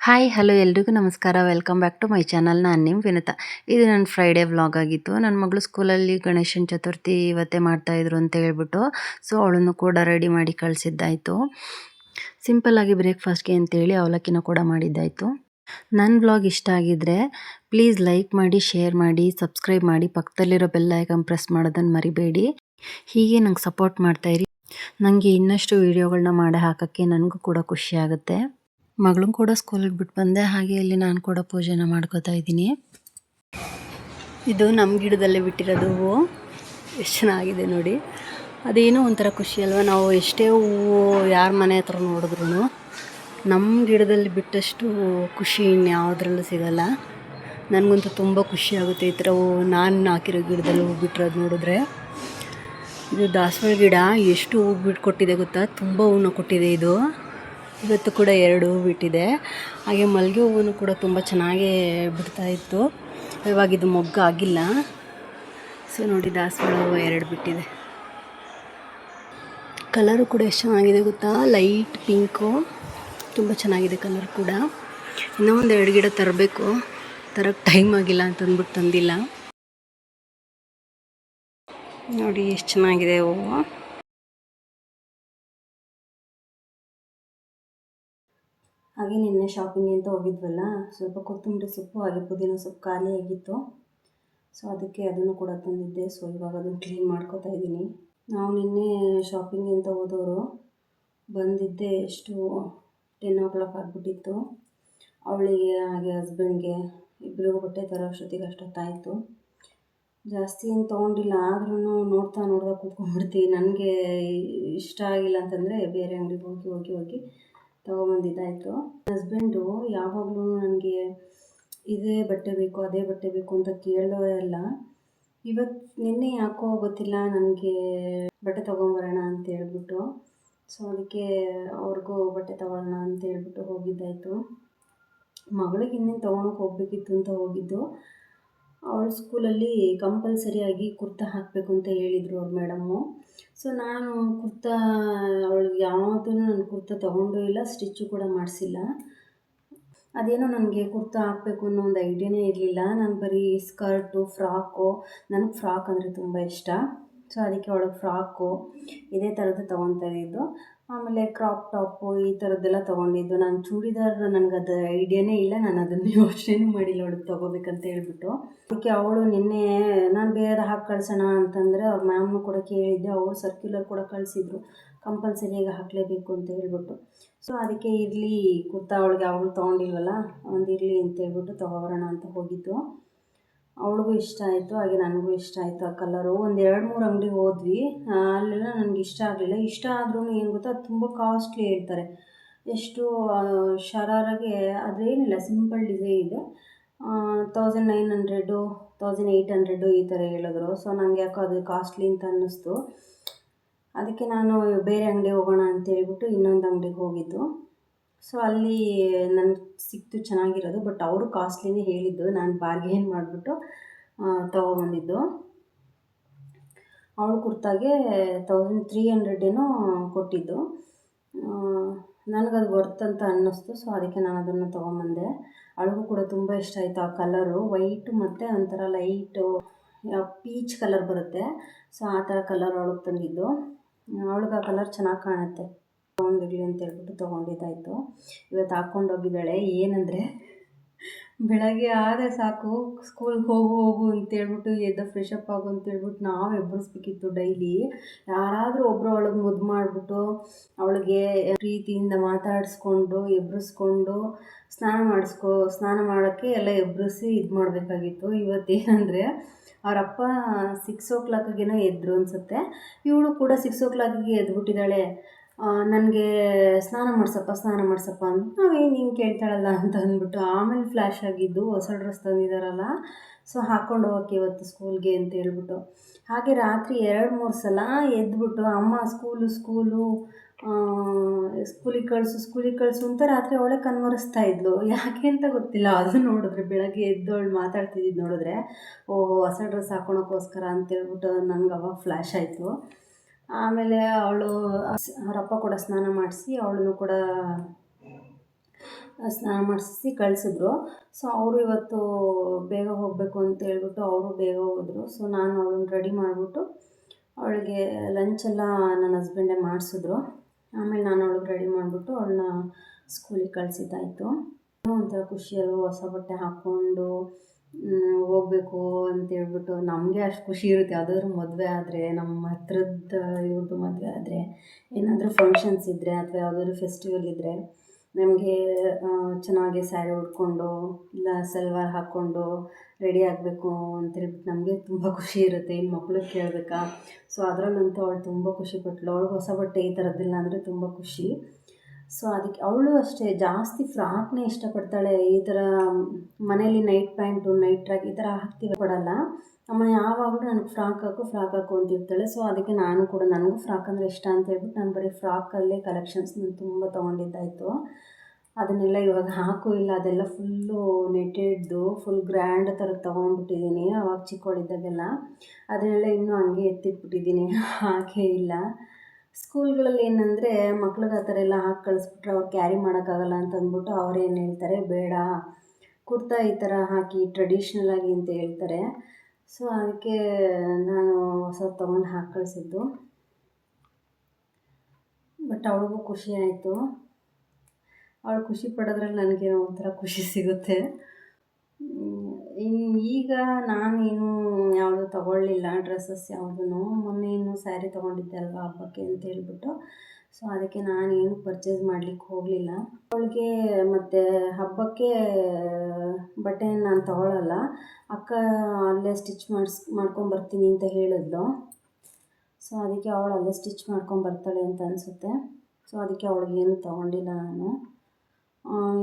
Hi, hello ಎಲ್ರಿಗೂ ನಮಸ್ಕಾರ. Welcome back to my channel ನಾನು ನಿಮ್ಮ ವಿನುತಾ. ಇದು ನನ್ನ ಫ್ರೈಡೇ ವ್ಲಾಗ್ ಆಗಿತ್ತು. ನನ್ನ ಮಗಳು ಸ್ಕೂಲಲ್ಲಿ ಗಣೇಶನ ಚತುರ್ಥಿ ಇವತ್ತೇ ಮಾಡ್ತಾಯಿದ್ರು ಅಂತ ಹೇಳ್ಬಿಟ್ಟು ಸೊ ಅವಳನ್ನು ಕೂಡ ರೆಡಿ ಮಾಡಿ ಕಳಿಸಿದ್ದಾಯಿತು. ಸಿಂಪಲ್ಲಾಗಿ ಬ್ರೇಕ್ಫಾಸ್ಟ್ಗೆ ಅಂತೇಳಿ ಅವಲಕ್ಕಿನ ಕೂಡ ಮಾಡಿದ್ದಾಯಿತು. ನನ್ನ ವ್ಲಾಗ್ ಇಷ್ಟ ಆಗಿದ್ದರೆ ಪ್ಲೀಸ್ ಲೈಕ್ ಮಾಡಿ ಶೇರ್ ಮಾಡಿ ಸಬ್ಸ್ಕ್ರೈಬ್ ಮಾಡಿ, ಪಕ್ಕದಲ್ಲಿರೋ ಬೆಲ್ ಐಕನ್ ಪ್ರೆಸ್ ಮಾಡೋದನ್ನು ಮರಿಬೇಡಿ. ಹೀಗೆ ನಂಗೆ ಸಪೋರ್ಟ್ ಮಾಡ್ತಾಯಿರಿ ನನಗೆ ಇನ್ನಷ್ಟು ವೀಡಿಯೋಗಳನ್ನ ಮಾಡಿ ಹಾಕೋಕ್ಕೆ ನನಗೂ ಕೂಡ ಖುಷಿ ಆಗುತ್ತೆ. ಮಗಳನ್ನ ಕೂಡ ಸ್ಕೂಲಿಗೆ ಬಿಟ್ಟು ಬಂದೆ. ಹಾಗೆ ಇಲ್ಲಿ ನಾನು ಕೂಡ ಪೂಜೆನ ಮಾಡ್ಕೋತಾ ಇದ್ದೀನಿ. ಇದು ನಮ್ಮ ಗಿಡದಲ್ಲೇ ಬಿಟ್ಟಿರೋದು ಹೂವು. ಎಷ್ಟು ಚೆನ್ನಾಗಿದೆ ನೋಡಿ. ಅದೇನೋ ಒಂಥರ ಖುಷಿ ಅಲ್ವಾ? ನಾವು ಎಷ್ಟೇ ಹೂವು ಯಾರ ಮನೆ ಹತ್ರ ನೋಡಿದ್ರು ನಮ್ಮ ಗಿಡದಲ್ಲಿ ಬಿಟ್ಟಷ್ಟು ಖುಷಿ ಇನ್ಯಾವುದ್ರಲ್ಲೂ ಸಿಗೋಲ್ಲ. ನನಗಂತೂ ತುಂಬ ಖುಷಿ ಆಗುತ್ತೆ ಈ ಥರ ಹೂವು. ನಾನು ಹಾಕಿರೋ ಗಿಡದಲ್ಲಿ ಹೂವು ಬಿಟ್ಟಿರೋದು ನೋಡಿದ್ರೆ. ಇದು ದಾಸವಾಳ ಗಿಡ. ಎಷ್ಟು ಹೂವು ಬಿಟ್ಟು ಕೊಟ್ಟಿದೆ ಗೊತ್ತಾ? ತುಂಬ ಹೂವನ್ನ ಕೊಟ್ಟಿದೆ ಇದು. ಇವತ್ತು ಕೂಡ ಎರಡು ಹೂ ಬಿಟ್ಟಿದೆ. ಹಾಗೆ ಮಲ್ಲಿಗೆ ಹೂವು ಕೂಡ ತುಂಬ ಚೆನ್ನಾಗೇ ಬಿಡ್ತಾ ಇತ್ತು. ಇವಾಗ ಇದು ಮೊಗ್ಗು ಆಗಿಲ್ಲ. ಸೊ ನೋಡಿ, ದಾಸವಾಳ ಹೂವು ಎರಡು ಬಿಟ್ಟಿದೆ. ಕಲರು ಕೂಡ ಎಷ್ಟು ಚೆನ್ನಾಗಿದೆ ಗೊತ್ತಾ? ಲೈಟ್ ಪಿಂಕು ತುಂಬ ಚೆನ್ನಾಗಿದೆ ಕಲರ್ ಕೂಡ. ಇನ್ನೂ ಒಂದು ಎರಡು ಗಿಡ ತರಬೇಕು. ತರೋಕ್ಕೆ ಟೈಮ್ ಆಗಿಲ್ಲ ಅಂತ ಅಂದ್ಬಿಟ್ಟು ತಂದಿಲ್ಲ. ನೋಡಿ, ಎಷ್ಟು ಚೆನ್ನಾಗಿದೆ ಹೂವು. ಹಾಗೆ ನಿನ್ನೆ ಶಾಪಿಂಗ್ ಅಂತ ಹೋಗಿದ್ವಲ್ಲ, ಸ್ವಲ್ಪ ಕೊತ್ತಂಬರಿ ಸೊಪ್ಪು ಹಾಗೆ ಪುದೀನ ಸೊಪ್ಪು ಖಾಲಿಯಾಗಿತ್ತು ಸೊ ಅದಕ್ಕೆ ಅದನ್ನು ಕೂಡ ತಂದಿದ್ದೆ. ಸೊ ಇವಾಗ ಅದನ್ನು ಕ್ಲೀನ್ ಮಾಡ್ಕೋತಾ ಇದ್ದೀನಿ. ನಾವು ನಿನ್ನೆ ಶಾಪಿಂಗ್ ಅಂತ ಹೋದವರು ಬಂದಿದ್ದೆ. ಎಷ್ಟು ಟೆನ್ ಓ ಕ್ಲಾಕ್ ಆಗಿಬಿಟ್ಟಿತ್ತು. ಅವಳಿಗೆ ಹಾಗೆ ಹಸ್ಬೆಂಡ್ಗೆ ಇಬ್ಬರಿಗೂ ಬಟ್ಟೆ ತರೋ ಅಷ್ಟೊತ್ತಿಗೆ ಅಷ್ಟೊತ್ತಾಯಿತು ಜಾಸ್ತಿ ಏನು ತೊಗೊಂಡಿಲ್ಲ. ಆದ್ರೂ ನೋಡ್ತಾ ನೋಡ್ತಾ ಕೂತ್ಕೊಂಡ್ಬಿಡ್ತೀವಿ. ನನಗೆ ಇಷ್ಟ ಆಗಿಲ್ಲ ಅಂತಂದರೆ ಬೇರೆ ಅಂಗಡಿಗೆ ಹೋಗಿ ಹೋಗಿ ಹೋಗಿ ತೊಗೊಂಬಂದಿದ್ದಾಯಿತು. ಹಸ್ಬೆಂಡು ಯಾವಾಗಲೂ ನನಗೆ ಇದೇ ಬಟ್ಟೆ ಬೇಕು, ಅದೇ ಬಟ್ಟೆ ಬೇಕು ಅಂತ ಕೇಳಿದವರೇ ಅಲ್ಲ. ಇವತ್ತು ನಿನ್ನೆ ಯಾಕೋ ಗೊತ್ತಿಲ್ಲ ನನಗೆ ಬಟ್ಟೆ ತೊಗೊಂಬರೋಣ ಅಂತ ಹೇಳ್ಬಿಟ್ಟು. ಸೊ ಅದಕ್ಕೆ ಅವ್ರಿಗೂ ಬಟ್ಟೆ ತೊಗೊಳ್ಳೋಣ ಅಂತ ಹೇಳ್ಬಿಟ್ಟು ಹೋಗಿದ್ದಾಯಿತು. ಮಗಳಿಗೆ ಇನ್ನೇನು ತೊಗೊಳಕ್ಕೆ ಹೋಗಬೇಕಿತ್ತು ಅಂತ ಹೋಗಿದ್ದು. ಅವಳ ಸ್ಕೂಲಲ್ಲಿ ಕಂಪಲ್ಸರಿಯಾಗಿ ಕುರ್ತಾ ಹಾಕಬೇಕು ಅಂತ ಹೇಳಿದರು ಅವ್ರ ಮೇಡಮ್ಮು. ಸೊ ನಾನು ಕುರ್ತಾ, ಅವಳಿಗೆ ಯಾವುದೂ ನಾನು ಕುರ್ತಾ ತೊಗೊಂಡೂ ಇಲ್ಲ, ಸ್ಟಿಚ್ಚು ಕೂಡ ಮಾಡಿಸಿಲ್ಲ. ಅದೇನೋ ನನಗೆ ಕುರ್ತಾ ಹಾಕಬೇಕು ಅನ್ನೋ ಒಂದು ಐಡಿಯಾನೇ ಇರಲಿಲ್ಲ. ನಾನು ಬರೀ ಸ್ಕರ್ಟು, ಫ್ರಾಕು, ನನಗೆ ಫ್ರಾಕ್ ಅಂದರೆ ತುಂಬ ಇಷ್ಟ. ಸೊ ಅದಕ್ಕೆ ಅವಳು ಫ್ರಾಕು, ಇದೇ ಥರದ್ದು ತೊಗೊತಾ ಇದ್ದಿದ್ದು ಆಮೇಲೆ ಕ್ರಾಪ್ ಟಾಪು ಈ ಥರದ್ದೆಲ್ಲ ತೊಗೊಂಡಿದ್ದು. ನಾನು ಚೂಡಿದಾರ್ ನನಗೆ ಅದು ಐಡಿಯಾನೇ ಇಲ್ಲ. ನಾನು ಅದನ್ನು ಯೋಚನೆ ಮಾಡಿಲ್ಲ. ಅವಳಿಗೆ ತೊಗೋಬೇಕಂತ ಹೇಳ್ಬಿಟ್ಟು. ಅದಕ್ಕೆ ಅವಳು ನಿನ್ನೆ, ನಾನು ಬೇರೆ ಹಾಕಿ ಕಳ್ಸೋಣ ಅಂತಂದರೆ ಅವ್ರ ಮ್ಯಾಮ್ನು ಕೂಡ ಕೇಳಿದ್ದೆ. ಅವರು ಸರ್ಕ್ಯುಲರ್ ಕೂಡ ಕಳಿಸಿದ್ರು. ಕಂಪಲ್ಸರಿಯಾಗಿ ಹಾಕಲೇಬೇಕು ಅಂತ ಹೇಳ್ಬಿಟ್ಟು. ಸೊ ಅದಕ್ಕೆ ಇರಲಿ, ಕುರ್ತಾ ಅವಳಿಗೆ ಅವಳು ತೊಗೊಂಡಿಲ್ವಲ್ಲ, ಒಂದು ಇರಲಿ ಅಂತ ಹೇಳ್ಬಿಟ್ಟು ತೊಗೊಬರೋಣ ಅಂತ ಹೋಗಿದ್ದು. ಅವಳಿಗೂ ಇಷ್ಟ ಆಯಿತು, ಹಾಗೆ ನನಗೂ ಇಷ್ಟ ಆಯಿತು ಆ ಕಲರು ಒಂದು ಎರಡು ಮೂರು ಅಂಗಡಿ ಹೋದ್ವಿ. ಅಲ್ಲೆಲ್ಲ ನನಗೆ ಇಷ್ಟ ಆಗಲಿಲ್ಲ. ಇಷ್ಟ ಆದ್ರೂ ಏನು ಗೊತ್ತಾ ತುಂಬ ಕಾಸ್ಟ್ಲಿ ಹೇಳ್ತಾರೆ. ಎಷ್ಟು ಶರಾರಾಗೆ ಅದೇನಿಲ್ಲ ಸಿಂಪಲ್ ಡಿಸೈನ್ ಇದೆ. Thousand nine hundred thousand eight hundred ಈ ಥರ ಹೇಳಿದ್ರು. ಸೊ ನನಗೆ ಯಾಕೋ ಅದು ಕಾಸ್ಟ್ಲಿ ಅಂತ ಅನ್ನಿಸ್ತು. ಅದಕ್ಕೆ ನಾನು ಬೇರೆ ಅಂಗಡಿ ಹೋಗೋಣ ಅಂತ ಹೇಳ್ಬಿಟ್ಟು ಇನ್ನೊಂದು ಅಂಗಡಿಗೆ ಹೋಗಿದ್ದು. ಸೊ ಅಲ್ಲಿ ನನಗೆ ಸಿಕ್ತು ಚೆನ್ನಾಗಿರೋದು ಬಟ್ ಅವರು ಕಾಸ್ಟ್ಲಿನೇ ಹೇಳಿದ್ದು. ನಾನು ಬಾರ್ಗೇನ್ ಮಾಡಿಬಿಟ್ಟು ತೊಗೊಬಂದಿದ್ದು. ಅವಳು ಕುರ್ತಾಗೆ ತೌಸಂಡ್ ತ್ರೀ ಹಂಡ್ರೆಡ್ ಏನೋ ಕೊಟ್ಟಿದ್ದು. ನನಗದು ವರ್ತ್ ಅಂತ ಅನ್ನಿಸ್ತು ಸೊ ಅದಕ್ಕೆ ನಾನು ಅದನ್ನು ತೊಗೊಂಬಂದೆ. ಅವಳಿಗೂ ಕೂಡ ತುಂಬ ಇಷ್ಟ ಆಯಿತು ಆ ಕಲರು ವೈಟು ಮತ್ತು ಒಂಥರ ಲೈಟು ಪೀಚ್ ಕಲರ್ ಬರುತ್ತೆ. ಸೊ ಆ ಥರ ಕಲರ್ ಅವಳಿಗೆ ತಂದಿದ್ದು. ಅವಳಿಗೆ ಆ ಕಲರ್ ಚೆನ್ನಾಗಿ ಕಾಣುತ್ತೆ. ತೊಗೊಂಡಿರಲಿ ಅಂತ ಹೇಳ್ಬಿಟ್ಟು ತೊಗೊಂಡಿದ್ದಾಯಿತು. ಇವತ್ತು ಹಾಕ್ಕೊಂಡು ಹೋಗಿದ್ದಾಳೆ. ಏನಂದರೆ, ಬೆಳಗ್ಗೆ ಆದರೆ ಸಾಕು ಸ್ಕೂಲ್ಗೆ ಹೋಗು ಹೋಗು ಅಂತೇಳ್ಬಿಟ್ಟು ಎದ್ದು ಫ್ರೆಶ್ ಅಪ್ ಆಗು ಅಂತೇಳ್ಬಿಟ್ಟು ನಾವು ಎಬ್ಬರಿಸ್ಬೇಕಿತ್ತು ಡೈಲಿ ಯಾರಾದರೂ ಒಬ್ಬರು ಅವಳಿಗೆ ಮುದ್ದು ಮಾಡಿಬಿಟ್ಟು, ಅವಳಿಗೆ ಪ್ರೀತಿಯಿಂದ ಮಾತಾಡಿಸ್ಕೊಂಡು ಎಬ್ಬರಿಸ್ಕೊಂಡು ಸ್ನಾನ ಮಾಡಿಸ್ಕೊ, ಸ್ನಾನ ಮಾಡೋಕ್ಕೆ ಎಲ್ಲ ಎಬ್ಬರಿಸಿ ಇದು ಮಾಡಬೇಕಾಗಿತ್ತು. ಇವತ್ತೇನಂದರೆ ಅವರಪ್ಪ ಸಿಕ್ಸ್ ಓ ಕ್ಲಾಕಿಗೇನೋ ಎದ್ದರು ಅನಿಸುತ್ತೆ. ಇವಳು ಕೂಡ ಸಿಕ್ಸ್ ಓ ಕ್ಲಾಕಿಗೆ ಎದ್ಬಿಟ್ಟಿದ್ದಾಳೆ. ನನಗೆ ಸ್ನಾನ ಮಾಡಿಸಪ್ಪ ಸ್ನಾನ ಮಾಡಿಸಪ್ಪ ಅಂತ ನಾವೇನು ಹಿಂಗೆ ಕೇಳ್ತಾಳಲ್ಲ ಅಂತ ಅಂದ್ಬಿಟ್ಟು ಆಮೇಲೆ ಫ್ಲ್ಯಾಶ್ ಆಗಿದ್ದು ಹೊಸ ಡ್ರೆಸ್ ತಂದಿದ್ದಾರಲ್ಲ ಸೊ ಹಾಕ್ಕೊಂಡು ಹೋಗಕ್ಕೆ ಇವತ್ತು ಸ್ಕೂಲ್ಗೆ ಅಂತ ಹೇಳ್ಬಿಟ್ಟು. ಹಾಗೆ ರಾತ್ರಿ ಎರಡು, ಮೂರು ಸಲ ಎದ್ಬಿಟ್ಟು ಅಮ್ಮ ಸ್ಕೂಲು ಸ್ಕೂಲು ಸ್ಕೂಲಿಗೆ ಕಳಿಸು ಸ್ಕೂಲಿಗೆ ಕಳಿಸು ಅಂತ ರಾತ್ರಿ ಅವಳೆ ಕನ್ವರಿಸ್ತಾ ಇದ್ಲು. ಯಾಕೆ ಅಂತ ಗೊತ್ತಿಲ್ಲ. ಅದು ನೋಡಿದ್ರೆ ಬೆಳಗ್ಗೆ ಎದ್ದವಳು ಮಾತಾಡ್ತಿದ್ದು ನೋಡಿದ್ರೆ ಓ ಹೊಸ ಡ್ರೆಸ್ ಹಾಕೊಳೋಕ್ಕೋಸ್ಕರ ಅಂತೇಳ್ಬಿಟ್ಟು ನನಗೆ ಅವಾಗ ಫ್ಲ್ಯಾಶ್ ಆಯಿತು. ಆಮೇಲೆ ಅವಳು ಅವರಪ್ಪ ಕೂಡ ಸ್ನಾನ ಮಾಡಿಸಿ ಅವಳನ್ನು ಕೂಡ ಸ್ನಾನ ಮಾಡಿಸಿ ಕಳಿಸಿದ್ರು. ಸೊ ಅವರು ಇವತ್ತು ಬೇಗ ಹೋಗಬೇಕು ಅಂತ ಹೇಳ್ಬಿಟ್ಟು ಅವರು ಬೇಗ ಹೋದರು. ಸೊ ನಾನು ಅವಳನ್ನ ರೆಡಿ ಮಾಡಿಬಿಟ್ಟು ಅವಳಿಗೆ ಲಂಚೆಲ್ಲ ನನ್ನ ಹಸ್ಬೆಂಡೇ ಮಾಡಿಸಿದ್ರು. ಆಮೇಲೆ ನಾನು ಅವಳಿಗೆ ರೆಡಿ ಮಾಡಿಬಿಟ್ಟು ಅವಳನ್ನ ಸ್ಕೂಲಿಗೆ ಕಳಿಸಿದ್ದಾಯಿತು. ಒಂಥರ ಖುಷಿಯಲ್ಲೂ ಹೊಸ ಬಟ್ಟೆ ಹಾಕ್ಕೊಂಡು ಹೋಗ್ಬೇಕು ಅಂತೇಳ್ಬಿಟ್ಟು ನಮಗೆ ಅಷ್ಟು ಖುಷಿ ಇರುತ್ತೆ. ಯಾವುದಾದ್ರೂ ಮದುವೆ ಆದರೆ ನಮ್ಮ ಹತ್ರದ ಇವ್ರದ್ದು ಮದುವೆ ಆದರೆ, ಏನಾದರೂ ಫಂಕ್ಷನ್ಸ್ ಇದ್ದರೆ ಅಥವಾ ಯಾವುದಾದ್ರು ಫೆಸ್ಟಿವಲ್ ಇದ್ದರೆ ನಮಗೆ ಚೆನ್ನಾಗಿ ಸ್ಯಾರಿ ಉಟ್ಕೊಂಡು, ಇಲ್ಲ ಸಲ್ವಾರ್ ಹಾಕ್ಕೊಂಡು ರೆಡಿ ಆಗಬೇಕು ಅಂತೇಳ್ಬಿಟ್ಟು ನಮಗೆ ತುಂಬ ಖುಷಿ ಇರುತ್ತೆ. ಇನ್ನು ಮಕ್ಳಿಗೆ ಕೇಳಬೇಕಾ? ಸೊ ಅದರಲ್ಲಂತೂ ಅವಳು ತುಂಬ ಖುಷಿಪಟ್ಳು ಅವ್ಳಿಗೆ ಹೊಸ ಬಟ್ಟೆ ಈ ಥರದ್ದಿಲ್ಲ ಅಂದರೆ ತುಂಬ ಖುಷಿ. ಸೊ ಅದಕ್ಕೆ ಅವಳು ಅಷ್ಟೇ ಜಾಸ್ತಿ ಫ್ರಾಕ್ನೇ ಇಷ್ಟಪಡ್ತಾಳೆ. ಈ ಥರ ಮನೇಲಿ ನೈಟ್ ಪ್ಯಾಂಟು ನೈಟ್ ಟ್ರ್ಯಾಕ್ ಈ ಥರ ಹಾಕ್ತೀವಿ ಕೊಡಲ್ಲ. ಅಮ್ಮ ಯಾವಾಗಲೂ ನನಗೆ ಫ್ರಾಕ್ ಹಾಕು ಫ್ರಾಕ್ ಹಾಕು ಅಂತಿರ್ತಾಳೆ ಸೊ ಅದಕ್ಕೆ ನಾನು ಕೂಡ, ನನಗೂ ಫ್ರಾಕ್ ಅಂದರೆ ಇಷ್ಟ ಅಂತ ಹೇಳ್ಬಿಟ್ಟು ನಾನು ಬರೀ ಫ್ರಾಕಲ್ಲೇ ಕಲೆಕ್ಷನ್ಸ್ ನಾನು ತುಂಬ ತೊಗೊಂಡಿದ್ದಾಯಿತು. ಅದನ್ನೆಲ್ಲ ಇವಾಗ ಹಾಕು ಇಲ್ಲ. ಅದೆಲ್ಲ ಫುಲ್ಲು ನೆಟೆಡ್ದು ಫುಲ್ ಗ್ರ್ಯಾಂಡ್ ಥರ ತೊಗೊಂಡ್ಬಿಟ್ಟಿದ್ದೀನಿ ಅವಾಗ ಚಿಕ್ಕವಳಿದ್ದಾಗೆಲ್ಲ ಅದನ್ನೆಲ್ಲ ಇನ್ನೂ ಹಂಗೆ ಎತ್ತಿಟ್ಬಿಟ್ಟಿದ್ದೀನಿ. ಹಾಕೇ ಇಲ್ಲ. ಸ್ಕೂಲ್ಗಳಲ್ಲಿ ಏನಂದರೆ ಮಕ್ಳಿಗೆ ಆ ಥರ ಎಲ್ಲ ಹಾಕಿ ಕಳಿಸ್ಬಿಟ್ರೆ ಅವ್ರು ಕ್ಯಾರಿ ಮಾಡೋಕ್ಕಾಗಲ್ಲ ಅಂತ ಅಂದ್ಬಿಟ್ಟು ಅವ್ರೇನು ಹೇಳ್ತಾರೆ, ಬೇಡ. ಕುರ್ತಾ ಈ ಥರ ಹಾಕಿ ಟ್ರೆಡಿಷ್ನಲ್ ಆಗಿ ಅಂತ ಹೇಳ್ತಾರೆ. ಸೊ ಅದಕ್ಕೆ ನಾನು ಹೊಸ ತೊಗೊಂಡು ಹಾಕಿ ಕಳಿಸಿದ್ದು. ಬಟ್ ಅವಳಿಗೂ ಖುಷಿ ಆಯಿತು. ಅವಳು ಖುಷಿ ಪಡೋದ್ರಲ್ಲಿ ನನಗೇನೋ ಒಂಥರ ಖುಷಿ ಸಿಗುತ್ತೆ. ಇನ್ನು ಈಗ ನಾನೇನು ಯಾವುದು ತೊಗೊಳ್ಳಿಲ್ಲ ಡ್ರೆಸ್ಸಸ್ ಯಾವುದೂ ಮೊನ್ನೆ ಇನ್ನು ಸ್ಯಾರಿ ತೊಗೊಂಡಿದ್ದೆ ಅಲ್ವಾ ಹಬ್ಬಕ್ಕೆ ಅಂತ ಹೇಳ್ಬಿಟ್ಟು. ಸೊ ಅದಕ್ಕೆ ನಾನೇನು ಪರ್ಚೇಸ್ ಮಾಡ್ಲಿಕ್ಕೆ ಹೋಗಲಿಲ್ಲ. ಅವಳಿಗೆ ಮತ್ತು ಹಬ್ಬಕ್ಕೆ, ಬಟ್ಟೆ ನಾನು ತೊಗೊಳಲ್ಲ. ಅಕ್ಕ ಅಲ್ಲೇ ಸ್ಟಿಚ್ ಮಾಡಿಸ್ ಮಾಡ್ಕೊಂಬರ್ತೀನಿ ಅಂತ ಹೇಳಿದ್ಲು. ಸೊ ಅದಕ್ಕೆ ಅವಳು ಅಲ್ಲೇ ಸ್ಟಿಚ್ ಮಾಡ್ಕೊಂಬರ್ತಾಳೆ ಅಂತ ಅನಿಸುತ್ತೆ. ಸೊ ಅದಕ್ಕೆ ಅವಳಿಗೇನು ತೊಗೊಂಡಿಲ್ಲ ನಾನು.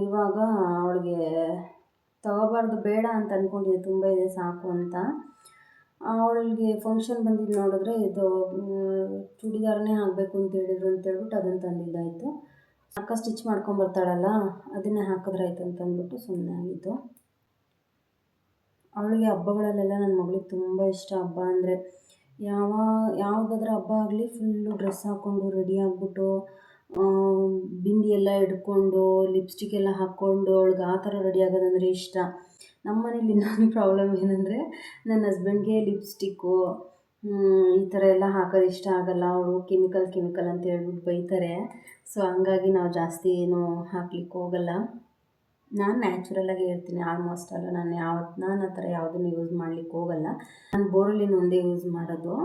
ಇವಾಗ ಅವಳಿಗೆ ತಗೋಬಾರ್ದು, ಬೇಡ ಅಂತ ಅಂದ್ಕೊಂಡಿದ್ದೆ ತುಂಬ ಇದೆ, ಸಾಕು ಅಂತ. ಅವಳಿಗೆ ಫಂಕ್ಷನ್ ಬಂದಿದ್ದು ನೋಡಿದ್ರೆ ಇದು ಚೂಡಿದಾರನೇ ಆಗಬೇಕು ಅಂತ ಹೇಳಿದ್ರು ಅಂತ ಹೇಳ್ಬಿಟ್ಟು ಅದನ್ನು ತಂದಿದ್ದಾಯಿತು. ಅಕ್ಕ ಸ್ಟಿಚ್ ಮಾಡ್ಕೊಂಬರ್ತಾಳಲ್ಲ ಅದನ್ನೇ ಹಾಕಿದ್ರಾಯ್ತು ಅಂತ ಅಂದ್ಬಿಟ್ಟು ಸುಮ್ಮನೆ ಆಗಿದ್ದು. ಅವಳಿಗೆ ಹಬ್ಬಗಳಲ್ಲೆಲ್ಲ ನನ್ನ ಮಗಳಿಗೆ ತುಂಬ ಇಷ್ಟ ಹಬ್ಬ ಅಂದರೆ, ಯಾವ, ಯಾವುದಾದ್ರೂ ಹಬ್ಬ ಆಗಲಿ ಫುಲ್ಲು ಡ್ರೆಸ್ ಹಾಕ್ಕೊಂಡು ರೆಡಿ ಆಗಿಬಿಟ್ಟು ಬಿಂದಿ ಎಲ್ಲ ಹಿಡ್ಕೊಂಡು ಲಿಪ್ಸ್ಟಿಕ್ ಎಲ್ಲ ಹಾಕ್ಕೊಂಡು, ಅವ್ಳಿಗೆ ಆ ಥರ ರೆಡಿ ಆಗೋದಂದರೆ ಇಷ್ಟ. ನಮ್ಮ ಮನೇಲಿ ಇನ್ನೊಂದು ಪ್ರಾಬ್ಲಮ್ ಏನಂದರೆ, ನನ್ನ ಹಸ್ಬೆಂಡ್ಗೆ ಲಿಪ್ಸ್ಟಿಕ್ಕು ಈ ಥರ ಎಲ್ಲ ಹಾಕೋದು ಇಷ್ಟ ಆಗೋಲ್ಲ. ಅವರು ಕೆಮಿಕಲ್ ಕೆಮಿಕಲ್ ಅಂತ ಹೇಳ್ಬಿಟ್ಟು ಬೈತಾರೆ. ಸೊ ಹಂಗಾಗಿ ನಾವು ಜಾಸ್ತಿ ಏನು ಹಾಕ್ಲಿಕ್ಕೆ ಹೋಗಲ್ಲ. ನಾನು ನ್ಯಾಚುರಲಾಗಿ ಇರ್ತೀನಿ ಆಲ್ಮೋಸ್ಟ್ ಅಲ್ಲ. ನಾನು ಯಾವ ನಾನು ಆ ಥರ ಯಾವುದನ್ನು ಯೂಸ್ ಮಾಡ್ಲಿಕ್ಕೆ ಹೋಗಲ್ಲ. ನಾನು ಬೋರಲಿನ್ ಒಂದೇ ಯೂಸ್ ಮಾಡೋದು.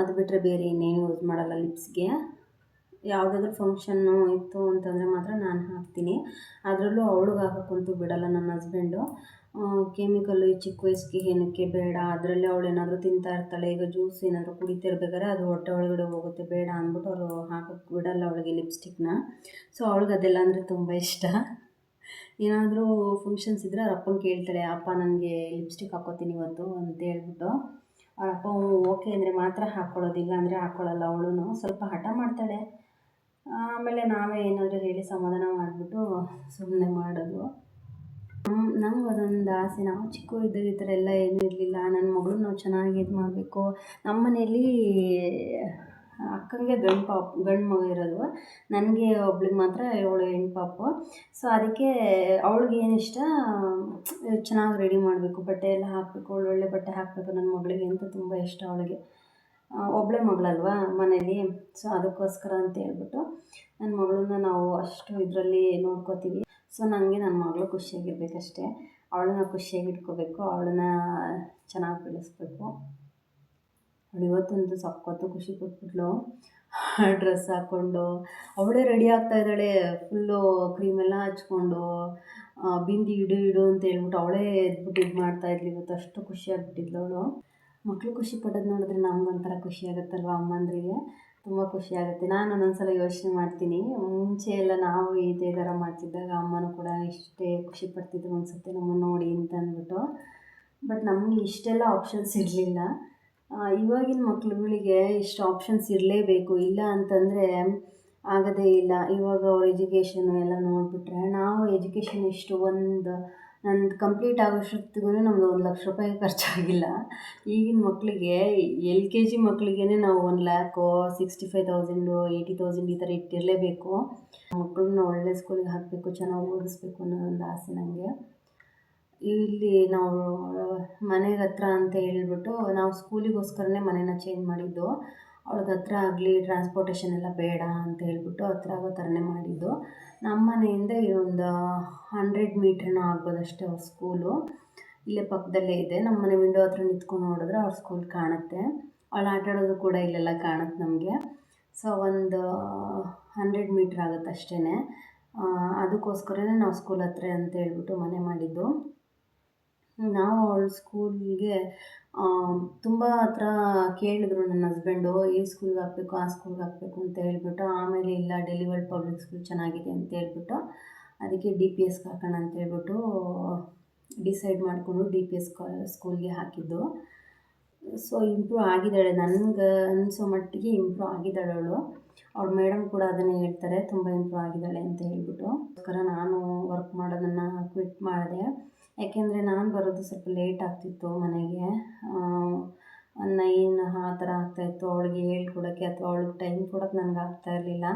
ಅದು ಬಿಟ್ಟರೆ ಬೇರೆ ಇನ್ನೇನು ಯೂಸ್ ಮಾಡಲ್ಲ ಲಿಪ್ಸ್ಗೆ ಯಾವುದಾದ್ರೂ ಫಂಕ್ಷನ್ನು ಇತ್ತು ಅಂತಂದರೆ ಮಾತ್ರ ನಾನು ಹಾಕ್ತೀನಿ. ಅದರಲ್ಲೂ ಅವಳಿಗೆ ಹಾಕೋಕ್ಕಂತೂ ಬಿಡಲ್ಲ ನನ್ನ ಹಸ್ಬೆಂಡು ಕೆಮಿಕಲ್ಲು ಈ ಚಿಕ್ಕ ವಯಸ್ಸಿಗೆ ಏನಕ್ಕೆ ಬೇಡ, ಅದರಲ್ಲೇ ಅವಳು ಏನಾದರೂ ತಿಂತಾ ಇರ್ತಾಳೆ, ಈಗ ಜ್ಯೂಸ್ ಏನಾದರೂ ಕುಡಿತಿರ್ಬೇಕಾದ್ರೆ ಅದು ಹೊಟ್ಟೆ ಒಳಗಡೆ ಹೋಗುತ್ತೆ, ಬೇಡ ಅಂದ್ಬಿಟ್ಟು ಅವರು ಹಾಕೋಕ್ಕೆ ಬಿಡಲ್ಲ ಅವಳಿಗೆ ಲಿಪ್ಸ್ಟಿಕ್ನ ಸೊ ಅವಳಿಗೆ ಅದೆಲ್ಲ ಅಂದರೆ ತುಂಬ ಇಷ್ಟ. ಏನಾದರೂ ಫಂಕ್ಷನ್ಸ್ ಇದ್ದರೆ ಅವ್ರ ಅಪ್ಪನ ಕೇಳ್ತಾಳೆ, ಅಪ್ಪ, ನನಗೆ ಲಿಪ್ಸ್ಟಿಕ್ ಹಾಕೋತೀನಿ ಇವತ್ತು ಅಂತ ಹೇಳ್ಬಿಟ್ಟು. ಅವ್ರ ಅಪ್ಪ ಓಕೆ ಅಂದರೆ ಮಾತ್ರ ಹಾಕ್ಕೊಳ್ಳೋದಿಲ್ಲ ಅಂದರೆ ಹಾಕ್ಕೊಳ್ಳಲ್ಲ ಅವಳು ಸ್ವಲ್ಪ ಹಠ ಮಾಡ್ತಾಳೆ. ಆಮೇಲೆ ನಾವೇ ಏನಾದರೂ ಹೇಳಿ ಸಮಾಧಾನ ಮಾಡಿಬಿಟ್ಟು ಸುಮ್ಮನೆ ಮಾಡೋದು. ನಮ್ಗೆ ಅದೊಂದು ಆಸೆ. ನಾವು ಚಿಕ್ಕವರಿದ್ದಾಗ ಈ ಥರ ಎಲ್ಲ ಏನೂ ಇರಲಿಲ್ಲ. ನನ್ನ ಮಗಳು ನಾವು ಚೆನ್ನಾಗಿ ಇದು ಮಾಡಬೇಕು. ನಮ್ಮ ಮನೇಲಿ ಅಕ್ಕಂಗೆ ಗಂಡು ಪಾಪ, ಗಂಡು ಮಗು ಇರೋದು. ನನಗೆ ಒಬ್ಳಿಗೆ ಮಾತ್ರ ಏಳು ಹೆಣ್ಣು ಪಾಪು. ಸೊ ಅದಕ್ಕೆ ಅವಳಿಗೆ ಏನು ಇಷ್ಟ? ಚೆನ್ನಾಗಿ ರೆಡಿ ಮಾಡಬೇಕು. ಬಟ್ಟೆ ಎಲ್ಲ ಹಾಕಬೇಕು. ಒಳ್ಳೊಳ್ಳೆ ಬಟ್ಟೆ ಹಾಕಬೇಕು. ನನ್ನ ಮಗಳಿಗೆ ಅಂತ ತುಂಬ ಇಷ್ಟ ಅವಳಿಗೆ. ಒಬ್ಬಳೇ ಮಗಳಲ್ವಾ ಮನೇಲಿ? ಸೊ ಅದಕ್ಕೋಸ್ಕರ ಅಂತ ಹೇಳ್ಬಿಟ್ಟು ನನ್ನ ಮಗಳನ್ನ ನಾವು ಅಷ್ಟು ಇದರಲ್ಲಿ ನೋಡ್ಕೋತೀವಿ. ಸೊ ನನಗೆ ನನ್ನ ಮಗಳು ಖುಷಿಯಾಗಿರ್ಬೇಕಷ್ಟೇ. ಅವಳನ್ನ ಖುಷಿಯಾಗಿ ಇಟ್ಕೋಬೇಕು, ಅವಳನ್ನ ಚೆನ್ನಾಗಿ ಬೆಳೆಸ್ಬೇಕು. ಅವಳು ಇವತ್ತೊಂದು ಸಖತ್ತು ಖುಷಿ ಕೊಟ್ಬಿಟ್ಲು. ಡ್ರೆಸ್ ಹಾಕ್ಕೊಂಡು ಅವಳೇ ರೆಡಿ ಆಗ್ತಾ ಇದ್ದಾಳೆ. ಫುಲ್ಲು ಕ್ರೀಮೆಲ್ಲ ಹಚ್ಕೊಂಡು ಬಿಂದಿ ಇಡು ಇಡು ಅಂತ ಹೇಳ್ಬಿಟ್ಟು ಅವಳೇ ಎದ್ಬಿಟ್ಟು ಇದು ಮಾಡ್ತಾಯಿದ್ಲು ಇವತ್ತು ಅಷ್ಟು ಖುಷಿಯಾಗ್ಬಿಟ್ಟಿದ್ಲು ಅವಳು. ಮಕ್ಕಳು ಖುಷಿ ಪಡೋದು ನೋಡಿದ್ರೆ ನಮಗೊಂಥರ ಖುಷಿ ಆಗುತ್ತಲ್ವ ಅಮ್ಮಂದ್ರಿಗೆ? ತುಂಬ ಖುಷಿ ಆಗುತ್ತೆ. ನಾನು ಒಂದೊಂದ್ಸಲ ಯೋಚನೆ ಮಾಡ್ತೀನಿ. ಮುಂಚೆ ಎಲ್ಲ ನಾವು ಇದೇ ಥರ ಮಾಡ್ತಿದ್ದಾಗ ಅಮ್ಮನೂ ಕೂಡ ಇಷ್ಟೇ ಖುಷಿ ಪಡ್ತಿದ್ರು ಅನಿಸುತ್ತೆ ನಮ್ಮನ್ನು ನೋಡಿ ಅಂತ ಅಂದ್ಬಿಟ್ಟು. ಬಟ್ ನಮಗೆ ಇಷ್ಟೆಲ್ಲ ಆಪ್ಷನ್ಸ್ ಇರಲಿಲ್ಲ. ಇವಾಗಿನ ಮಕ್ಳುಗಳಿಗೆ ಇಷ್ಟು ಆಪ್ಷನ್ಸ್ ಇರಲೇಬೇಕು. ಇಲ್ಲ ಅಂತಂದರೆ ಆಗೋದೇ ಇಲ್ಲ. ಇವಾಗ ಅವ್ರ ಎಜುಕೇಷನು ಎಲ್ಲ ನೋಡಿಬಿಟ್ರೆ ನಾವು ಎಜುಕೇಷನ್ ಇಷ್ಟು ಒಂದು ನಂದು ಕಂಪ್ಲೀಟ್ ಆಗೋಷ್ಟೊತ್ತಿಗೂ ನಮ್ದು ಒಂದು ಲಕ್ಷ ರೂಪಾಯಿ ಖರ್ಚಾಗಿಲ್ಲ. ಈಗಿನ ಮಕ್ಕಳಿಗೆ ಎಲ್ ಕೆ ಜಿ ಮಕ್ಕಳಿಗೇ ನಾವು one lakh sixty five thousand eighty thousand ಈ ಥರ ಇಟ್ಟಿರಲೇಬೇಕು. ಮಕ್ಕಳನ್ನ ಒಳ್ಳೆ ಸ್ಕೂಲಿಗೆ ಹಾಕಬೇಕು, ಚೆನ್ನಾಗಿ ಓದಿಸ್ಬೇಕು ಅನ್ನೋ ಒಂದು ಆಸೆ ನನಗೆ ಇಲ್ಲಿ ನಾವು ಮನೆಗೆ ಹತ್ರ ಅಂತ ಹೇಳಿಬಿಟ್ಟು ನಾವು ಸ್ಕೂಲಿಗೋಸ್ಕರನೇ ಮನೇನ ಚೇಂಜ್ ಮಾಡಿದ್ದು. ಅವ್ಳಿಗೆ ಹತ್ರ ಆಗಲಿ ಟ್ರಾನ್ಸ್ಪೋರ್ಟೇಷನ್ ಎಲ್ಲ ಬೇಡ ಅಂತ ಹೇಳ್ಬಿಟ್ಟು ಹತ್ರ ಆಗೋ ಥರನೇ ಮಾಡಿದ್ದು. ನಮ್ಮ ಮನೆಯಿಂದ ಒಂದು ಹಂಡ್ರೆಡ್ ಮೀಟ್ರನ್ನೂ ಆಗ್ಬೋದಷ್ಟೆ ಅವ್ರ ಸ್ಕೂಲು ಇಲ್ಲೇ ಪಕ್ಕದಲ್ಲೇ ಇದೆ. ನಮ್ಮ ಮನೆ ವಿಂಡೋ ಹತ್ರ ನಿಂತ್ಕೊಂಡು ನೋಡಿದ್ರೆ ಅವ್ರ ಸ್ಕೂಲ್ ಕಾಣುತ್ತೆ. ಅವಳು ಆಟ ಆಡೋದು ಕೂಡ ಇಲ್ಲೆಲ್ಲ ಕಾಣುತ್ತೆ ನಮಗೆ. ಸೊ ಒಂದು ಹಂಡ್ರೆಡ್ ಮೀಟ್ರ್ ಆಗುತ್ತೆ ಅಷ್ಟೇ ಅದಕ್ಕೋಸ್ಕರನೇ ನಾವು ಸ್ಕೂಲ್ ಹತ್ರ ಅಂತ ಹೇಳ್ಬಿಟ್ಟು ಮನೆ ಮಾಡಿದ್ದು. ನಾವು ಅವಳ ಸ್ಕೂಲ್ಗೆ ತುಂಬ ಹತ್ರ ಕೇಳಿದ್ರು ನನ್ನ ಹಸ್ಬೆಂಡು ಈ ಸ್ಕೂಲ್ಗೆ ಹಾಕಬೇಕು, ಆ ಸ್ಕೂಲ್ಗೆ ಹಾಕಬೇಕು ಅಂತ ಹೇಳ್ಬಿಟ್ಟು, ಆಮೇಲೆ ಇಲ್ಲ ಡೆಲಿವರ್ಡ್ ಪಬ್ಲಿಕ್ ಸ್ಕೂಲ್ ಚೆನ್ನಾಗಿದೆ ಅಂತ ಹೇಳ್ಬಿಟ್ಟು, ಅದಕ್ಕೆ ಡಿ ಪಿ ಎಸ್ಗೆ ಹಾಕೋಣ ಅಂತ ಹೇಳ್ಬಿಟ್ಟು ಡಿಸೈಡ್ ಮಾಡಿಕೊಂಡು ಡಿ ಪಿ ಎಸ್ ಸ್ಕೂಲ್ಗೆ ಹಾಕಿದ್ದು. ಸೊ ಇಂಪ್ರೂವ್ ಆಗಿದ್ದಾಳೆ. ನನಗೆ ಅನಿಸೋ ಮಟ್ಟಿಗೆ ಇಂಪ್ರೂವ್ ಆಗಿದ್ದಾಳೆ ಅವಳು. ಅವ್ರ ಮೇಡಮ್ ಕೂಡ ಅದನ್ನೇ ಹೇಳ್ತಾರೆ. ತುಂಬ ಇಂಪ್ರೂವ್ ಆಗಿದ್ದಾಳೆ ಅಂತ ಹೇಳ್ಬಿಟ್ಟು. ಅದಕ್ಕೋಸ್ಕರ ನಾನು ವರ್ಕ್ ಮಾಡೋದನ್ನು ಕ್ವಿಟ್ ಮಾಡಿದೆ. ಯಾಕೆಂದರೆ ನಾನು ಬರೋದು ಸ್ವಲ್ಪ ಲೇಟ್ ಆಗ್ತಿತ್ತು ಮನೆಗೆ. ನೈನ್ ಆ ಥರ ಆಗ್ತಾಯಿತ್ತು ಅವಳಿಗೆ ಹೇಳ್ಕೊಡೋಕ್ಕೆ ಅಥವಾ ಅವಳಿಗೆ ಟೈಮ್ ಕೊಡೋಕ್ಕೆ ನನಗೆ ಆಗ್ತಾ ಇರಲಿಲ್ಲ.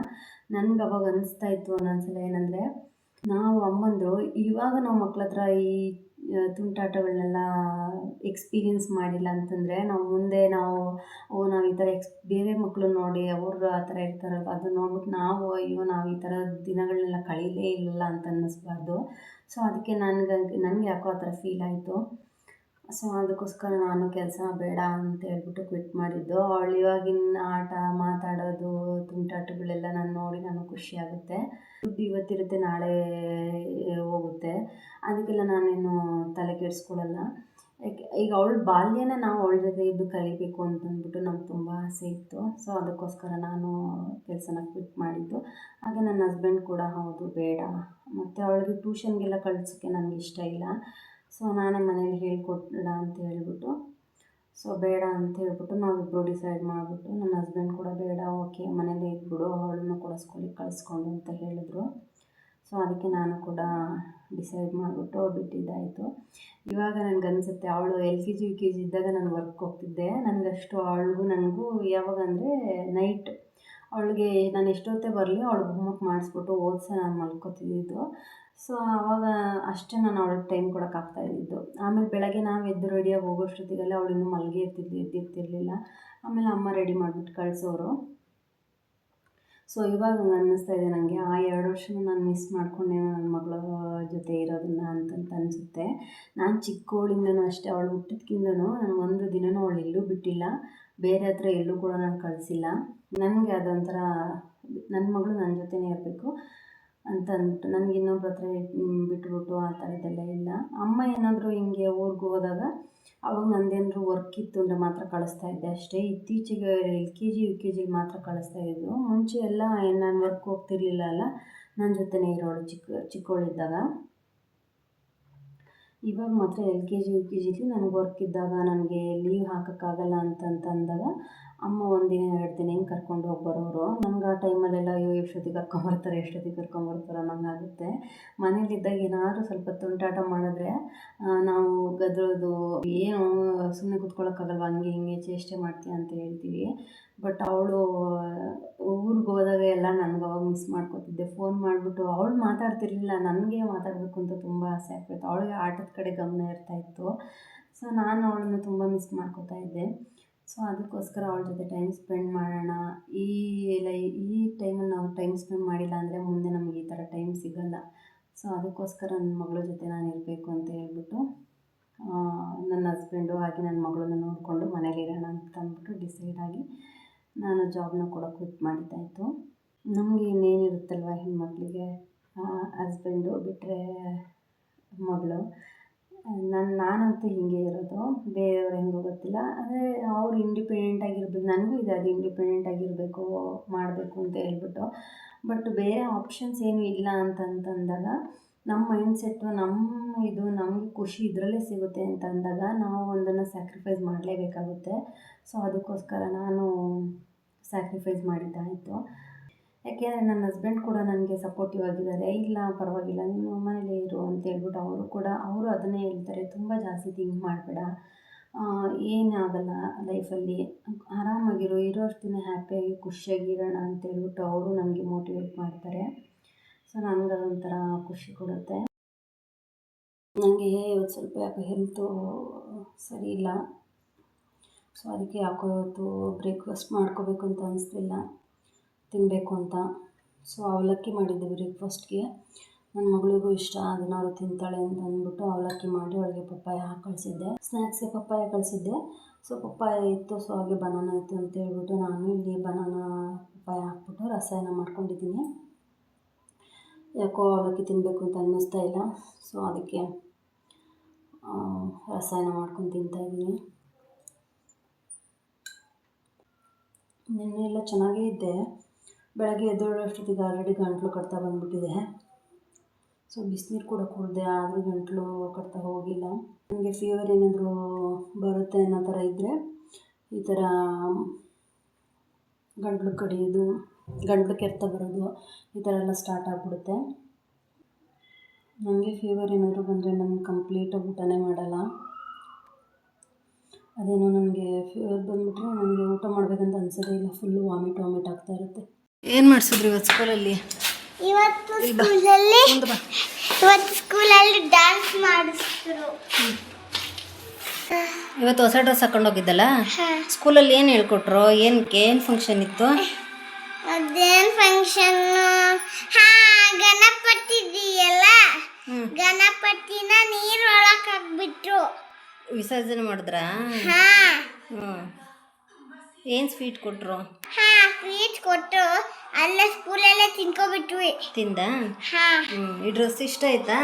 ನನಗೆ ಅವಾಗ ಅನಿಸ್ತಾ ಇತ್ತು ಒಂದೊಂದ್ಸಲ ಏನಂದರೆ, ನಾವು ಅಮ್ಮಂದರು ಇವಾಗ ನಾವು ಮಕ್ಳ ಹತ್ರ ಈ ತುಂಟಾಟಗಳನ್ನೆಲ್ಲ ಎಕ್ಸ್ಪೀರಿಯನ್ಸ್ ಮಾಡಿಲ್ಲ ಅಂತಂದರೆ ನಾವು ಮುಂದೆ ನಾವು, ಓ, ನಾವು ಈ ಥರ ಎಕ್ಸ್ ಬೇರೆ ಮಕ್ಕಳು ನೋಡಿ ಅವರು ಆ ಥರ ಇರ್ತಾರಲ್ಲ ಅದು ನೋಡ್ಬಿಟ್ಟು ನಾವು, ಅಯ್ಯೋ, ನಾವು ಈ ಥರ ದಿನಗಳನ್ನೆಲ್ಲ ಕಳೀಲೇ ಇಲ್ಲ ಅಂತ ಅನ್ನಿಸ್ಬಾರ್ದು. ಸೊ ಅದಕ್ಕೆ ನನಗೆ ನನಗೆ ಯಾಕೋ ಆ ಥರ ಫೀಲ್ ಆಯಿತು. ಸೊ ಅದಕ್ಕೋಸ್ಕರ ನಾನು ಕೆಲಸ ಬೇಡ ಅಂತ ಹೇಳ್ಬಿಟ್ಟು ಕ್ವಿಟ್ ಮಾಡಿದ್ದು. ಅವಳು ಇವಾಗಿನ ಆಟ ಮಾತಾಡೋದು, ತುಂಟಾಟಗಳೆಲ್ಲ ನಾನು ನೋಡಿ ನನಗೆ ಖುಷಿಯಾಗುತ್ತೆ ದುಡ್ಡು ಇವತ್ತಿರುತ್ತೆ, ನಾಳೆ, ಹೋಗುತ್ತೆ. ಅದಕ್ಕೆಲ್ಲ ನಾನೇನು ತಲೆ ಕೆಡಿಸ್ಕೊಳ್ಳಲ್ಲ ಯಾಕೆ ಈಗ ಅವಳ ಬಾಲ್ಯನ ನಾವು ಅವಳ ಜೊತೆ ಇದ್ದು ಕಲಿಬೇಕು ಅಂತಂದ್ಬಿಟ್ಟು ನಮ್ಗೆ ತುಂಬ ಆಸೆ ಇತ್ತು. ಸೊ ಅದಕ್ಕೋಸ್ಕರ ನಾನು ಕೆಲಸನ ಕ್ವಿಟ್ ಮಾಡಿದ್ದು. ಹಾಗೆ ನನ್ನ ಹಸ್ಬೆಂಡ್ ಕೂಡ ಹೌದು, ಬೇಡ. ಮತ್ತು ಅವಳಿಗೆ ಟ್ಯೂಷನ್ಗೆಲ್ಲ ಕಳ್ಸೋಕ್ಕೆ ನನಗೆ ಇಷ್ಟ ಇಲ್ಲ. ಸೊ ನಾನೇ ಮನೇಲಿ ಹೇಳ್ಕೊಡೋಣ ಅಂತ ಹೇಳ್ಬಿಟ್ಟು. ಸೊ ಬೇಡ ಅಂತ ಹೇಳ್ಬಿಟ್ಟು ನಾವಿಬ್ಬರು ಡಿಸೈಡ್ ಮಾಡಿಬಿಟ್ಟು ನನ್ನ ಹಸ್ಬೆಂಡ್ ಕೂಡ ಬೇಡ ಓಕೆ ಮನೇಲೇ ಇದ್ಬಿಡು, ಅವಳನ್ನು ಕೂಡ ಸ್ಕೂಲಿಗೆ ಕಳಿಸ್ಕೊಂಡು ಅಂತ ಹೇಳಿದ್ರು. ಸೊ ಅದಕ್ಕೆ ನಾನು ಕೂಡ ಡಿಸೈಡ್ ಮಾಡಿಬಿಟ್ಟು ಬಿಟ್ಟಿದ್ದಾಯಿತು. ಇವಾಗ ನನಗೆ ಅನಿಸುತ್ತೆ, ಅವಳು L K G U K G ಇದ್ದಾಗ ನಾನು ವರ್ಕ್ ಹೋಗ್ತಿದ್ದೆ. ನನಗಷ್ಟು ಅವಳಿಗೂ ನನಗೂ ಯಾವಾಗ ಅಂದರೆ ನೈಟ್ ಅವಳಿಗೆ ನಾನು ಎಷ್ಟೊತ್ತೇ ಬರಲಿ ಅವಳು ಹೋಮ್ವರ್ಕ್ ಮಾಡಿಸ್ಬಿಟ್ಟು ಓದಿಸಿ ನಾನು ಮಲ್ಕೋತಿದ್ದು. ಸೊ ಆವಾಗ ಅಷ್ಟೇ ನಾನು ಅವಳಿಗೆ ಟೈಮ್ ಕೊಡೋಕ್ಕಾಗ್ತಾ ಇದ್ದಿದ್ದು. ಆಮೇಲೆ ಬೆಳಗ್ಗೆ ನಾವು ಎದ್ದು ರೆಡಿಯಾಗಿ ಹೋಗೋಷ್ಟೊತ್ತಿಗೆಲ್ಲ ಅವಳು ಇನ್ನೂ ಮಲ್ಗೆ ಇರ್ತಿದ್ಲು ಎದ್ದಿರ್ತಿರ್ಲಿಲ್ಲ ಆಮೇಲೆ ಅಮ್ಮ ರೆಡಿ ಮಾಡಿಬಿಟ್ಟು ಕಳಿಸೋರು. ಸೊ ಇವಾಗ ಅನ್ನಿಸ್ತಾ ಇದೆ ನನಗೆ ಆ ಎರಡು ವರ್ಷನ ನಾನು ಮಿಸ್ ಮಾಡ್ಕೊಂಡೆ ನನ್ನ ಮಗಳ ಜೊತೆ ಇರೋದನ್ನ ಅಂತಂತ ಅನಿಸುತ್ತೆ. ನಾನು ಚಿಕ್ಕವಳಿಂದನೂ ಅಷ್ಟೇ, ಅವಳು ಹುಟ್ಟಿದ್ಕಿಂದನೂ ನಾನು ಒಂದು ದಿನನೂ ಅವಳು ಎಲ್ಲೂ ಬಿಟ್ಟಿಲ್ಲ, ಬೇರೆ ಹತ್ರ ಎಲ್ಲೂ ಕೂಡ ನಾನು ಕಳಿಸಿಲ್ಲ. ನನಗೆ ಅದೊಂಥರ ನನ್ನ ಮಗಳು ನನ್ನ ಜೊತೆನೇ ಇರಬೇಕು ಅಂತ ಅಂದ್ಬಿಟ್ಟು ನನಗೆ ಇನ್ನೊಬ್ಬರ ಹತ್ರ ಬಿಟ್ಬಿಟ್ಟು ಆ ಥರದ್ದೆಲ್ಲ ಇಲ್ಲ. ಅಮ್ಮ ಏನಾದರೂ ಹಿಂಗೆ ಊರಿಗೆ ಹೋದಾಗ ಅವಾಗ ನಂದೇನಾದ್ರು ವರ್ಕ್ ಇತ್ತು ಅಂದರೆ ಮಾತ್ರ ಕಳಿಸ್ತಾ ಇದ್ದೆ ಅಷ್ಟೇ. ಇತ್ತೀಚೆಗೆ L K G U K ಜಿಗೆ ಮಾತ್ರ ಕಳಿಸ್ತಾ ಇದ್ದರು ಮುಂಚೆ ಎಲ್ಲ ನಾನು ವರ್ಕ್ ಹೋಗ್ತಿರ್ಲಿಲ್ಲ ಅಲ್ಲ ನನ್ನ ಜೊತೆನೇ ಇರೋಳು ಚಿಕ್ಕ ಚಿಕ್ಕವಳಿದ್ದಾಗ ಇವಾಗ ಮಾತ್ರ L K G U K ಜಿಲಿ ನನಗೆ ವರ್ಕ್ ಇದ್ದಾಗ ನನಗೆ ಲೀವ್ ಹಾಕೋಕ್ಕಾಗಲ್ಲ ಅಂತಂತಂದಾಗ ಅಮ್ಮ ಒಂದಿನ ಎರಡು ದಿನ ಹಿಂಗೆ ಕರ್ಕೊಂಡು ಹೋಗಿ ಬರೋರು. ನನಗೆ ಆ ಟೈಮಲ್ಲೆಲ್ಲ ಅಯ್ಯೋ ಎಷ್ಟೊತ್ತಿಗೆ ಕರ್ಕೊಂಬರ್ತಾರೆ ಎಷ್ಟೊತ್ತಿಗೆ ಕರ್ಕೊಂಬರ್ತಾರೆ ಅನ್ನೋಂಗಾಗುತ್ತೆ. ಮನೇಲಿದ್ದಾಗ ಏನಾದರೂ ಸ್ವಲ್ಪ ತುಂಟಾಟ ಮಾಡಿದ್ರೆ ನಾವು ಗದ್ರೋದು, ಏನು ಸುಮ್ಮನೆ ಕೂತ್ಕೊಳ್ಳೋಕ್ಕಾಗಲ್ವ ಹಂಗೆ ಹಿಂಗೆ ಚೇಷ್ಟೆ ಮಾಡ್ತೀಯ ಅಂತ ಹೇಳ್ತೀವಿ. ಬಟ್ ಅವಳು, ಊರಿಗೆ ಹೋದಾಗ ಎಲ್ಲ ನನಗೆ ಅವಾಗ ಮಿಸ್ ಮಾಡ್ಕೊತಿದ್ದೆ. ಫೋನ್ ಮಾಡಿಬಿಟ್ಟು, ಅವಳು ಮಾತಾಡ್ತಿರ್ಲಿಲ್ಲ, ನನಗೆ ಮಾತಾಡಬೇಕು ಅಂತ ತುಂಬ ಆಸೆ ಆಗ್ತಾಯಿತ್ತು ಅವಳಿಗೆ ಆಟದ ಕಡೆ ಗಮನ ಇರ್ತಾಯಿತ್ತು ಸೊ ನಾನು ಅವಳನ್ನು ತುಂಬ ಮಿಸ್ ಮಾಡ್ಕೋತಾ ಇದ್ದೆ. ಸೊ ಅದಕ್ಕೋಸ್ಕರ ಅವಳ ಜೊತೆ ಟೈಮ್ ಸ್ಪೆಂಡ್ ಮಾಡೋಣ. ಈ ಲೈ ಈ ಟೈಮಲ್ಲಿ ನಾವು ಟೈಮ್ ಸ್ಪೆಂಡ್ ಮಾಡಿಲ್ಲ ಅಂದರೆ ಮುಂದೆ ನಮಗೆ ಈ ಥರ ಟೈಮ್ ಸಿಗೋಲ್ಲ. ಸೊ ಅದಕ್ಕೋಸ್ಕರ ನನ್ನ ಮಗಳ ಜೊತೆ ನಾನು ಇರಬೇಕು ಅಂತ ಹೇಳ್ಬಿಟ್ಟು ನನ್ನ ಹಸ್ಬೆಂಡು ಹಾಗೆ ನನ್ನ ಮಗಳನ್ನ ನೋಡಿಕೊಂಡು ಮನೇಲಿರೋಣ ಅಂತ ಅಂದ್ಬಿಟ್ಟು ಡಿಸೈಡ್ ಆಗಿ ನಾನು ಜಾಬ್ನ ಕೂಡ ಕ್ವಿಟ್ ಮಾಡಿದ್ದಾಯಿತು ನಮಗೆ ಇನ್ನೇನಿರುತ್ತಲ್ವ ಹೆಣ್ಮಕ್ಳಿಗೆ? ಹಸ್ಬೆಂಡು ಬಿಟ್ಟರೆ ಮಗಳು? ನನ್ನ ನಾನಂತೂ ಹೀಗೆ ಇರೋದು. ಬೇರೆಯವ್ರು ಹೆಂಗೋ ಗೊತ್ತಿಲ್ಲ. ಅಂದರೆ ಅವ್ರು ಇಂಡಿಪೆಂಡೆಂಟ್ ಆಗಿರ್ಬೇಕು. ನನಗೂ ಇದೆ ಅದು ಇಂಡಿಪೆಂಡೆಂಟ್ ಆಗಿರಬೇಕು, ಮಾಡಬೇಕು ಅಂತ ಹೇಳ್ಬಿಟ್ಟು. ಬಟ್ ಬೇರೆ ಆಪ್ಷನ್ಸ್ ಏನೂ ಇಲ್ಲ ಅಂತಂತಂದಾಗ ನಮ್ಮ ಮೈಂಡ್ ಸೆಟ್ಟು ನಮ್ಮ ಇದು, ನಮಗೆ ಖುಷಿ ಇದರಲ್ಲೇ ಸಿಗುತ್ತೆ ಅಂತ ಅಂದಾಗ ನಾವು ಒಂದನ್ನು ಸ್ಯಾಕ್ರಿಫೈಸ್ ಮಾಡಲೇಬೇಕಾಗುತ್ತೆ. ಸೊ ಅದಕ್ಕೋಸ್ಕರ ನಾನು ಸ್ಯಾಕ್ರಿಫೈಸ್ ಮಾಡಿದ್ದಾಯಿತು ಯಾಕೆಂದರೆ ನನ್ನ ಹಸ್ಬೆಂಡ್ ಕೂಡ ನನಗೆ ಸಪೋರ್ಟಿವ್ ಆಗಿದ್ದಾರೆ. ಇಲ್ಲ, ಪರವಾಗಿಲ್ಲ, ನೀನು ಮನೇಲೇ ಇರು ಅಂತ ಹೇಳ್ಬಿಟ್ಟು ಅವರು ಕೂಡ, ಅವರು ಅದನ್ನೇ ಹೇಳ್ತಾರೆ. ತುಂಬ ಜಾಸ್ತಿ ಥಿಂಕ್ ಮಾಡಬೇಡ. ಏನಾಗಲ್ಲ ಲೈಫಲ್ಲಿ ಆರಾಮಾಗಿರು ಇರೋಷ್ಟು ದಿನ ಹ್ಯಾಪಿಯಾಗಿ ಖುಷಿಯಾಗಿ ಇರೋಣ ಅಂತ ಹೇಳ್ಬಿಟ್ಟು ಅವರು ನನಗೆ ಮೋಟಿವೇಟ್ ಮಾಡ್ತಾರೆ. ಸೊ ನನಗೆ ಅದೊಂಥರ ಖುಷಿ ಕೊಡುತ್ತೆ. ನನಗೆ ಇವತ್ತು ಸ್ವಲ್ಪ ಯಾಕೋ ಹೆಲ್ತು ಸರಿ ಇಲ್ಲ. ಸೊ ಅದಕ್ಕೆ ಯಾಕೋ ಇವತ್ತು ಬ್ರೇಕ್ಫಾಸ್ಟ್ ಮಾಡ್ಕೋಬೇಕು ಅಂತ ಅನಿಸ್ಲಿಲ್ಲ. ತಿನ್ನಬೇಕು ಅಂತ. ಸೊ ಅವಲಕ್ಕಿ ಮಾಡಿದ್ದೆ ಬ್ರೇಕ್ಫಾಸ್ಟ್ಗೆ ನನ್ನ ಮಗಳಿಗೂ ಇಷ್ಟ ಅದನ್ನಾದ್ರು ತಿಂತಾಳೆ ಅಂತ ಅಂದ್ಬಿಟ್ಟು ಅವಲಕ್ಕಿ ಮಾಡಿ ಅವಳಿಗೆ ಪಪ್ಪಾಯ ಹಾಕಿ ಕಳಿಸಿದ್ದೆ. ಸ್ನ್ಯಾಕ್ಸ್ಗೆ ಪಪ್ಪಾಯ ಕಳಿಸಿದ್ದೆ. ಸೊ ಪಪ್ಪಾಯ ಇತ್ತು ಸೊ ಹಾಗೆ ಬನಾನ ಇತ್ತು ಅಂತ ಹೇಳ್ಬಿಟ್ಟು ನಾನು ಇಲ್ಲಿ ಬನಾನ ಪಪ್ಪಾಯ ಹಾಕ್ಬಿಟ್ಟು ರಸಾಯನ ಮಾಡ್ಕೊಂಡಿದ್ದೀನಿ. ಯಾಕೋ ಅವಲಕ್ಕಿ ತಿನ್ನಬೇಕು ಅಂತ ಅನ್ನಿಸ್ತಾ ಇಲ್ಲ. ಸೊ ಅದಕ್ಕೆ ರಸಾಯನ ಮಾಡ್ಕೊಂಡು ತಿಂತಾಯಿದ್ದೀನಿ ನಿನ್ನೆ ಎಲ್ಲ ಚೆನ್ನಾಗೇ ಇದ್ದೆ. ಬೆಳಗ್ಗೆ ಎದ್ದೇಳೋಷ್ಟೊತ್ತಿಗೆ ಆಲ್ರೆಡಿ ಗಂಟಲು ಕಟ್ತಾ ಬಂದುಬಿಟ್ಟಿದೆ. ಸೊ ಬಿಸಿನೀರು ಕೂಡ ಕುಡಿದೆ, ಆದರೂ ಗಂಟಲು ಕಟ್ತಾ ಹೋಗಿಲ್ಲ. ನನಗೆ ಫೀವರ್ ಏನಾದರೂ ಬರುತ್ತೆ ಅನ್ನೋ ಥರ ಇದ್ದರೆ ಈ ಥರ ಗಂಟಲು ಕಡಿಯೋದು, ಗಂಟಲು ಕೆರೆತ ಬರೋದು, ಈ ಥರ ಎಲ್ಲ ಸ್ಟಾರ್ಟ್ ಆಗಿಬಿಡುತ್ತೆ. ನನಗೆ ಫೀವರ್ ಏನಾದರೂ ಬಂದರೆ ನಾನು ಕಂಪ್ಲೀಟಾಗಿ ಊಟನೇ ಮಾಡಲ್ಲ. ಅದೇನೋ ನನಗೆ ಫೀವರ್ ಬಂದುಬಿಟ್ರೆ ನನಗೆ ಊಟ ಮಾಡಬೇಕಂತ ಅನ್ಸೋದೇ ಇಲ್ಲ. ಫುಲ್ಲು ವಾಮಿಟ್ ವಾಮಿಟ್ ಆಗ್ತಾ ಇರುತ್ತೆ. ಏನು ಮಾಡಿಸಿದ್ರಿ ಇವತ್ತು ಸ್ಕೂಲಲ್ಲಿ? ಇವತ್ತು ಸ್ಕೂಲಲ್ಲಿ ಇವತ್ತು ಸ್ಕೂಲಲ್ಲಿ ಡ್ಯಾನ್ಸ್ ಮಾಡಿಸಿದ್ರು ಇವತ್ತು ಹೊಸ ಡ್ರೆಸ್ ಹಾಕೊಂಡು ಹೋಗಿದ್ದಲ್ಲ? ಸ್ಕೂಲಲ್ಲಿ ಏನು ಹೇಳ್ಕೊಟ್ರು? ಏನಕ್ಕೆ ಏನು ಫಂಕ್ಷನ್ ಇತ್ತು? ಅದೇನು ಫಂಕ್ಷನ್ ಹಾ ಗಣಪತಿ ಇದೆಯಲ್ಲ ಗಣಪತಿನ ನೀರು ನೀರೊಳಕ್ ಹಾಕ್ಬಿಟ್ರು. ವಿಸರ್ಜನೆ ಮಾಡಿದ್ರಾ? ಏನು ಸ್ವೀಟ್ ಸ್ವೀಟ್ ಕೊಟ್ಟು ಅಲ್ಲೇ ಸ್ಕೂಲಲ್ಲೇ ತಿನ್ಕೊಬಿಟ್ವಿ. ತಿಂದ? ಹಾ. ಈ ಡ್ರೆಸ್ ಇಷ್ಟ ಆಯ್ತಾ?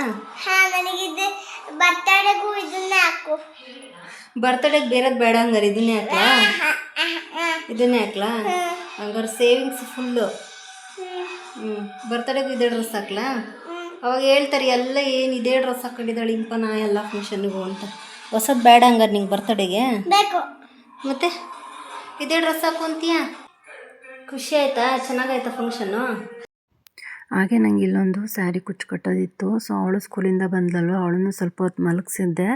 ಹಾ ನನಗಿದ್ದೆ ಬರ್ತಡೆಗೂ ಇದನ್ನ ಹಾಕು. ಬರ್ತಡೇಗೆ ಬೇರೆದು ಬೇಡ ಹಂಗಾರೆ ಇದನ್ನೇ ಹಾಕ್ಲಾ. ಇದನ್ನೇ ಹಾಕ್ಲಾ? ಹಂಗಾರೆ ಸೇವಿಂಗ್ಸ್ ಫುಲ್ಲು ಹ್ಮ್, ಹ್ಞೂ ಬರ್ತಡೇಗೂ ಇದೇ ಡ್ರೆಸ್ ಹಾಕ್ಲಾ? ಅವಾಗ ಹೇಳ್ತಾರೆ ಎಲ್ಲ ಏನು ಇದೇ ಡ್ರೆಸ್ ಹಾಕೊಂಡಿದ್ದಾಳೆ ಇಂಪನ ಎಲ್ಲ ಫಂಕ್ಷನ್ಗೂ ಅಂತ. ಹೊಸದು ಬೇಡ ಹಂಗಾರೆ ನಿಂಗೆ ಬರ್ತಡೆಗೆ? ಬೇಕು. ಮತ್ತೆ? ಇದೇ ಡ್ರೆಸ್ ಹಾಕೊಂತೀಯ ಖುಷಿ ಆಯ್ತಾ? ಚೆನ್ನಾಗಾಯ್ತಾ ಫಂಕ್ಷನ್ನು ಹಾಗೆ ನಂಗೆ ಇಲ್ಲೊಂದು ಸ್ಯಾರಿ ಕುಚ್ಚು ಕಟ್ಟೋದಿತ್ತು ಸೊ ಅವಳು ಸ್ಕೂಲಿಂದ ಬಂದಲ್ವ ಅವಳನ್ನು ಸ್ವಲ್ಪ ಹೊತ್ತು ಮಲಗಿಸಿದ್ದೆ.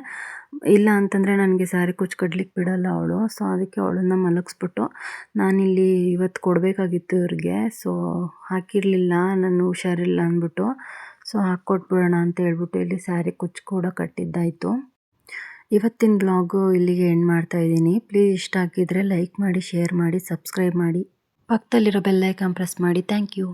ಇಲ್ಲ ಅಂತಂದರೆ ನನಗೆ ಸ್ಯಾರಿ ಕುಚ್ಚು ಕಟ್ಲಿಕ್ಕೆ ಬಿಡಲ್ಲ ಅವಳು. ಸೊ ಅದಕ್ಕೆ ಅವಳನ್ನು ಮಲಗಿಸ್ಬಿಟ್ಟು ನಾನಿಲ್ಲಿ ಇವತ್ತು ಕೊಡಬೇಕಾಗಿತ್ತು ಇವ್ರಿಗೆ. ಸೊ ಹಾಕಿರಲಿಲ್ಲ. ನಾನು ಹುಷಾರಿಲ್ಲ ಅಂದ್ಬಿಟ್ಟು. ಸೊ ಹಾಕ್ಕೊಟ್ಬಿಡೋಣ ಅಂತ ಹೇಳ್ಬಿಟ್ಟು ಇಲ್ಲಿ ಸ್ಯಾರಿ ಕುಚ್ಚು ಕೂಡ ಕಟ್ಟಿದ್ದಾಯಿತು. ಇವತ್ತಿನ ಬ್ಲಾಗು ಇಲ್ಲಿಗೆ ಎಂಡ್ ಮಾಡ್ತಾ ಇದ್ದೀನಿ. ಪ್ಲೀಸ್ ಇಷ್ಟ ಆಗಿದ್ದರೆ ಲೈಕ್ ಮಾಡಿ ಶೇರ್ ಮಾಡಿ ಸಬ್ಸ್ಕ್ರೈಬ್ ಮಾಡಿ. ಪಕ್ಕದಲ್ಲಿರೋ ಬೆಲ್ಲೈಕಾನ್ ಪ್ರೆಸ್ ಮಾಡಿ. Thank you